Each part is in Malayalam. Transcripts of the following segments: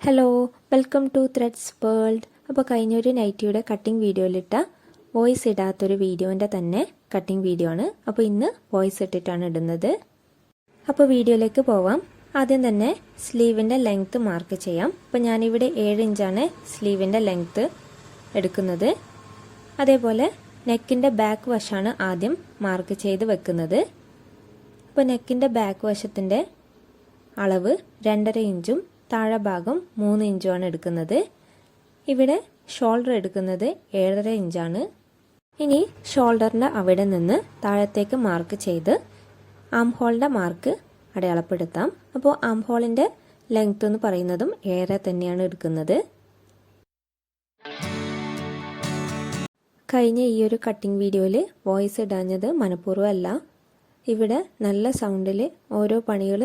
Hello welcome to threads world അപ്പോൾ കഴിഞ്ഞൊരു നൈറ്റിയുടെ കട്ടിംഗ് വീഡിയോയിലിട്ട വോയിസ് ഇടാത്തൊരു വീഡിയോന്റെ തന്നെ കട്ടിംഗ് വീഡിയോ ആണ്. അപ്പോൾ ഇന്ന് വോയിസ് ഇട്ടിട്ടാണ് ഇടുന്നത്. അപ്പോൾ വീഡിയോയിലേക്ക് പോവാം. ആദ്യം തന്നെ സ്ലീവിന്റെ ലെങ്ത്ത് മാർക്ക് ചെയ്യാം. അപ്പോൾ ഞാനിവിടെ ഏഴ് ഇഞ്ചാണ് സ്ലീവിന്റെ ലെങ്ത്ത് എടുക്കുന്നത്. അതേപോലെ നെക്കിന്റെ ബാക്ക് വശമാണ് ആദ്യം മാർക്ക് ചെയ്ത് വെക്കുന്നത്. അപ്പോൾ നെക്കിന്റെ ബാക്ക് വശത്തിന്റെ അളവ് രണ്ടര ഇഞ്ചും താഴെ ഭാഗം മൂന്ന് ഇഞ്ചുമാണ് എടുക്കുന്നത്. ഇവിടെ ഷോൾഡർ എടുക്കുന്നത് ഏഴര ഇഞ്ചാണ്. ഇനി ഷോൾഡറിന്റെ അവിടെ നിന്ന് താഴത്തേക്ക് മാർക്ക് ചെയ്ത് ആം ഹോളിന്റെ മാർക്ക് അടയാളപ്പെടുത്താം. അപ്പോൾ ആം ഹോളിന്റെ ലെങ്ത് എന്ന് പറയുന്നതും ഏറെ തന്നെയാണ് എടുക്കുന്നത്. കഴിഞ്ഞ ഈ ഒരു കട്ടിംഗ് വീഡിയോയിൽ വോയിസ് ഇടാഞ്ഞത് മനഃപൂർവമല്ല. ഇവിടെ നല്ല സൗണ്ടിൽ ഓരോ പണികൾ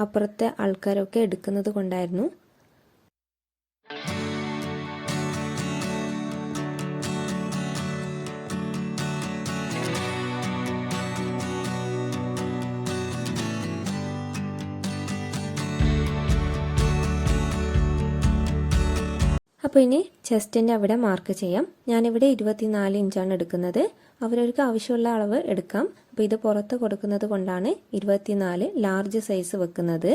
അപ്പുറത്തെ ആൾക്കാരൊക്കെ എടുക്കുന്നത് കൊണ്ടായിരുന്നു. അപ്പോൾ ഇനി ചെസ്റ്റിന്റെ അവിടെ മാർക്ക് ചെയ്യാം. ഞാനിവിടെ ഇരുപത്തിനാല് ഇഞ്ചാണ് എടുക്കുന്നത്. അവരവർക്ക് ആവശ്യമുള്ള അളവ് എടുക്കാം. അപ്പോൾ ഇത് പുറത്ത് കൊടുക്കുന്നത് കൊണ്ടാണ് ഇരുപത്തിനാല് ലാർജ് സൈസ് വെക്കുന്നത്.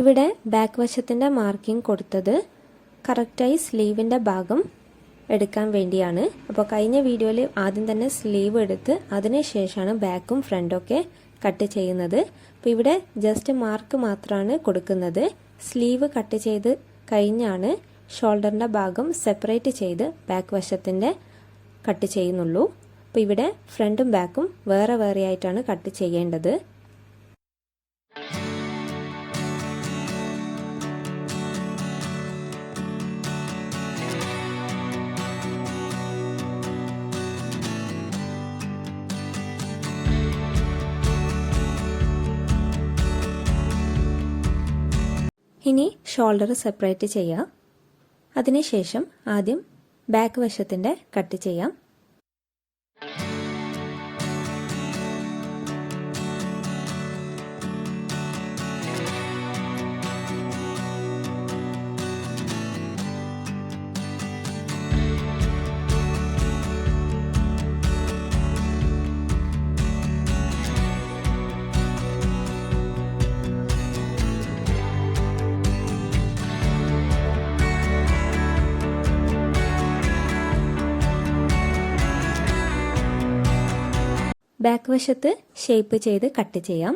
ഇവിടെ ബാക്ക് വശത്തിന്റെ മാർക്കിംഗ് കൊടുത്തത് കറക്റ്റായി സ്ലീവിന്റെ ഭാഗം എടുക്കാൻ വേണ്ടിയാണ്. അപ്പോൾ കഴിഞ്ഞ വീഡിയോയിൽ ആദ്യം തന്നെ സ്ലീവ് എടുത്ത് അതിനുശേഷമാണ് ബാക്കും ഫ്രണ്ടും ഒക്കെ കട്ട് ചെയ്യുന്നത്. അപ്പോൾ ഇവിടെ ജസ്റ്റ് മാർക്ക് മാത്രമാണ് കൊടുക്കുന്നത്. സ്ലീവ് കട്ട് ചെയ്ത് കഴിഞ്ഞാണ് ഷോൾഡറിന്റെ ഭാഗം സെപ്പറേറ്റ് ചെയ്ത് ബാക്ക് വശത്തിന്റെ കട്ട് ചെയ്യുന്നുള്ളൂ. അപ്പോൾ ഇവിടെ ഫ്രണ്ടും ബാക്കും വേറെ വേറെ ആയിട്ടാണ് കട്ട് ചെയ്യേണ്ടത്. ഇനി ഷോൾഡർ സെപ്പറേറ്റ് ചെയ്യാം. അതിനുശേഷം ആദ്യം ബാക്ക് വശത്തിന്റെ കട്ട് ചെയ്യാം. ബാക്ക് വശത്ത് ഷേപ്പ് ചെയ്ത് കട്ട് ചെയ്യാം.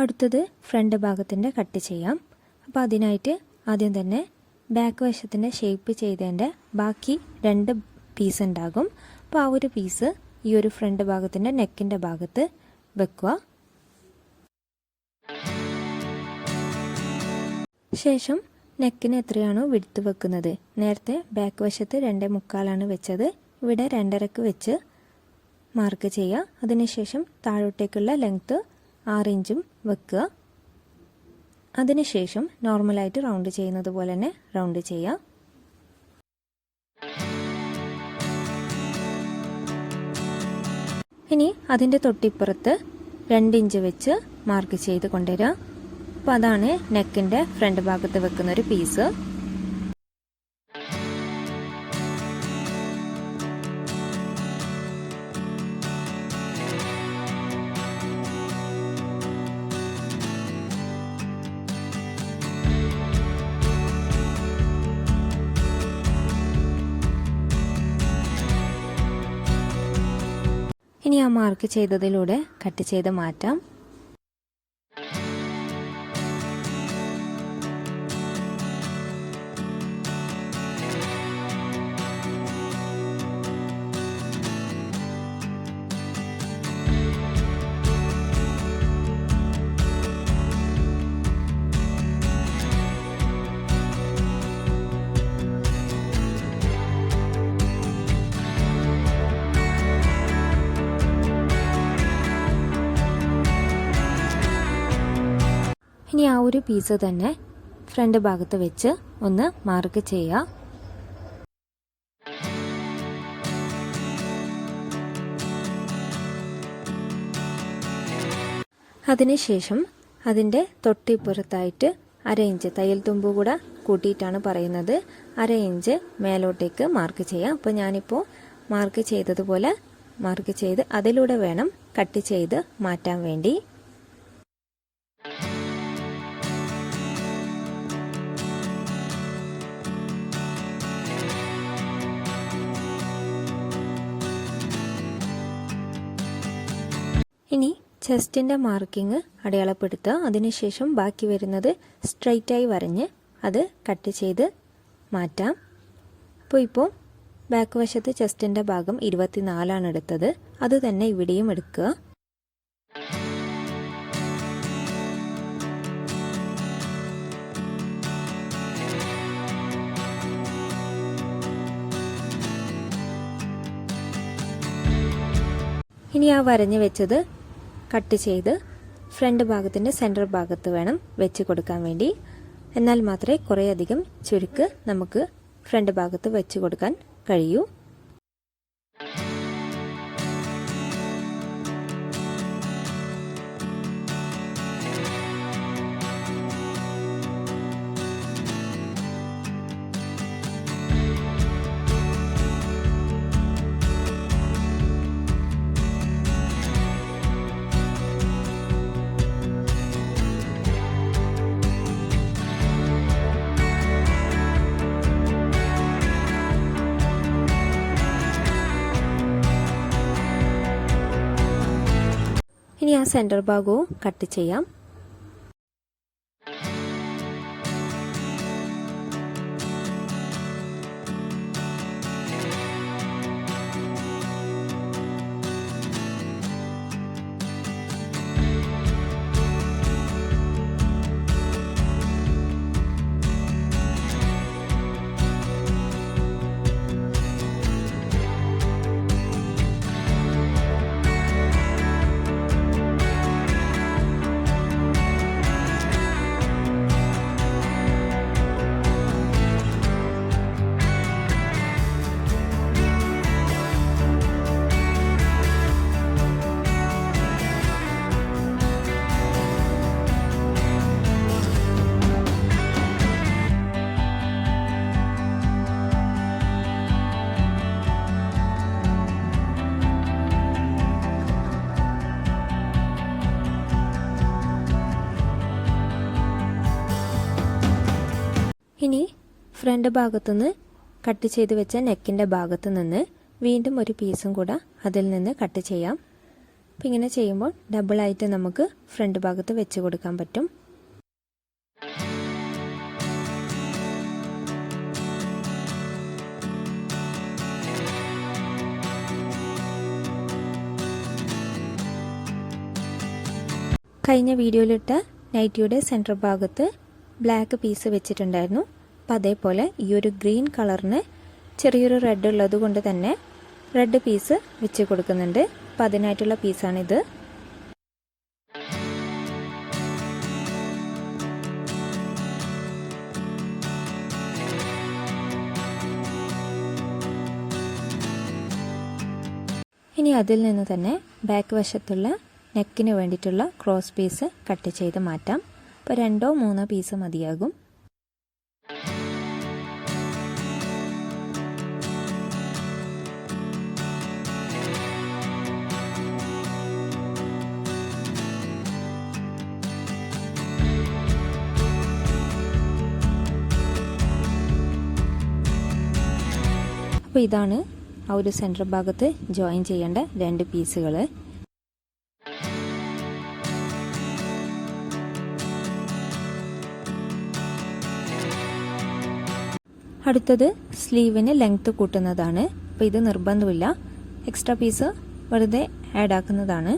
അടുത്തത് ഫ്രണ്ട് ഭാഗത്തിന്റെ കട്ട് ചെയ്യാം. അപ്പോൾ അതിനായിട്ട് ആദ്യം തന്നെ ബാക്ക് വശത്തിന്റെ ഷേപ്പ് ചെയ്തതിന്റെ ബാക്കി രണ്ട് പീസ് ഉണ്ടാകും. അപ്പോൾ ആ ഒരു പീസ് ഈ ഒരു ഫ്രണ്ട് ഭാഗത്തിന്റെ നെക്കിന്റെ ഭാഗത്ത് വെക്കുക. ശേഷം നെക്കിന് എത്രയാണോ വിടുത്ത് വെക്കുന്നത്. നേരത്തെ ബാക്ക് വശത്ത് രണ്ടേ മുക്കാലാണ് വെച്ചത്. ഇവിടെ രണ്ടരക്ക് വെച്ച് മാർക്ക് ചെയ്യുക. അതിനുശേഷം താഴോട്ടേക്കുള്ള ലെങ്ത്ത് ആറ് ഇഞ്ചും വെക്കുക. അതിനുശേഷം നോർമലായിട്ട് റൗണ്ട് ചെയ്യുന്നത് പോലെ തന്നെ റൗണ്ട് ചെയ്യുക. ഇനി അതിന്റെ തൊട്ടിപ്പുറത്ത് രണ്ട് ഇഞ്ച് വെച്ച് മാർക്ക് ചെയ്ത് കൊണ്ടുവരിക. അപ്പോൾ അതാണ് നെക്കിന്റെ ഫ്രണ്ട് ഭാഗത്ത് വെക്കുന്ന ഒരു പീസ്. ഇനി ആ മാർക്ക് ചെയ്തതിലൂടെ കട്ട് ചെയ്ത് മാറ്റാം. ഇനി ആ ഒരു പീസ് തന്നെ ഫ്രണ്ട് ഭാഗത്ത് വെച്ച് ഒന്ന് മാർക്ക് ചെയ്യുക അതിനുശേഷം അതിന്റെ തൊട്ടിപ്പുറത്തായിട്ട് അര ഇഞ്ച് തയ്യൽ തുമ്പ് കൂടെ കൂട്ടിയിട്ടാണ് പറയുന്നത്. അര ഇഞ്ച് മേലോട്ടേക്ക് മാർക്ക് ചെയ്യാം. അപ്പോൾ ഞാനിപ്പോൾ മാർക്ക് ചെയ്തതുപോലെ മാർക്ക് ചെയ്ത് അതിലൂടെ വേണം കട്ട് ചെയ്ത് മാറ്റാൻ വേണ്ടി. ഇനി ചെസ്റ്റിന്റെ മാർക്കിങ് അടയാളപ്പെടുത്തുക. അതിനുശേഷം ബാക്കി വരുന്നത് സ്ട്രൈറ്റായി വരഞ്ഞ് അത് കട്ട് ചെയ്ത് മാറ്റാം. അപ്പോൾ ഇപ്പോൾ ബാക്ക് വശത്ത് ചെസ്റ്റിന്റെ ഭാഗം ഇരുപത്തിനാലാണ് എടുത്തത്. അത് തന്നെ ഇവിടെയും എടുക്കുക. ഇനി ആ വരഞ്ഞ് വെച്ചത് കട്ട് ചെയ്ത് ഫ്രണ്ട് ഭാഗത്തിന്റെ സെന്റർ ഭാഗത്ത് വേണം വെച്ച് കൊടുക്കാൻ വേണ്ടി. എന്നാൽ മാത്രമേ കുറേയധികം ചുരുക്ക് നമുക്ക് ഫ്രണ്ട് ഭാഗത്ത് വെച്ച് കൊടുക്കാൻ കഴിയൂ. ആ സെന്റർ ഭാഗവും കട്ട് ചെയ്യാം. ഇനി ഫ്രണ്ട് ഭാഗത്തുനിന്ന് കട്ട് ചെയ്ത് വെച്ച നെക്കിന്റെ ഭാഗത്ത് നിന്ന് വീണ്ടും ഒരു പീസും കൂടെ അതിൽ നിന്ന് കട്ട് ചെയ്യാം. അപ്പം ഇങ്ങനെ ചെയ്യുമ്പോൾ ഡബിളായിട്ട് നമുക്ക് ഫ്രണ്ട് ഭാഗത്ത് വെച്ച് കൊടുക്കാൻ പറ്റും. കഴിഞ്ഞ വീഡിയോയിലിട്ട നൈറ്റിയുടെ സെന്റർ ഭാഗത്ത് ബ്ലാക്ക് പീസ് വെച്ചിട്ടുണ്ടായിരുന്നു. അപ്പം അതേപോലെ ഈ ഒരു ഗ്രീൻ കളറിന് ചെറിയൊരു റെഡ് ഉള്ളത് കൊണ്ട് തന്നെ റെഡ് പീസ് വെച്ച് കൊടുക്കുന്നുണ്ട്. അപ്പം അതിനായിട്ടുള്ള പീസാണിത് ഇനി അതിൽ നിന്ന് തന്നെ ബാക്ക് വശത്തുള്ള നെക്കിന് വേണ്ടിയിട്ടുള്ള ക്രോസ് പീസ് കട്ട് ചെയ്ത് മാറ്റാം. അപ്പോൾ രണ്ടോ മൂന്നോ പീസ് മതിയാകും. അപ്പോൾ ഇതാണ് ആ ഒരു സെന്റർ ഭാഗത്ത് ജോയിൻ ചെയ്യേണ്ട രണ്ട് പീസുകൾ അടുത്തത് സ്ലീവിന് ലെങ്ത് കൂട്ടുന്നതാണ്. അപ്പോൾ ഇത് നിർബന്ധമില്ല. എക്സ്ട്രാ പീസ് വെറുതെ ആഡ് ആക്കുന്നതാണ്.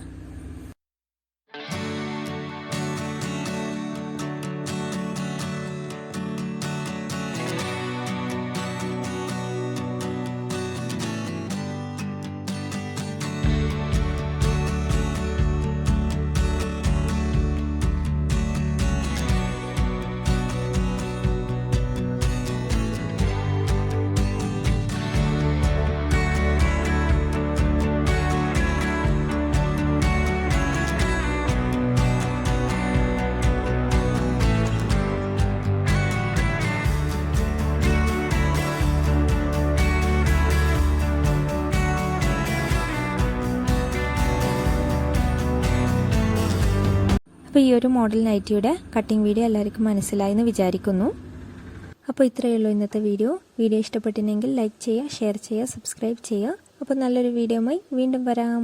അപ്പോൾ ഈ ഒരു മോഡൽ നൈറ്റിയുടെ കട്ടിംഗ് വീഡിയോ എല്ലാവർക്കും മനസ്സിലായി എന്ന് വിചാരിക്കുന്നു. അപ്പോൾ ഇത്രയേ ഉള്ളൂ ഇന്നത്തെ വീഡിയോ വീഡിയോ ഇഷ്ടപ്പെട്ടില്ലെങ്കിൽ ലൈക്ക് ചെയ്യുക ഷെയർ ചെയ്യുക സബ്സ്ക്രൈബ് ചെയ്യുക. അപ്പോൾ നല്ലൊരു വീഡിയോ വീണ്ടും വരാം.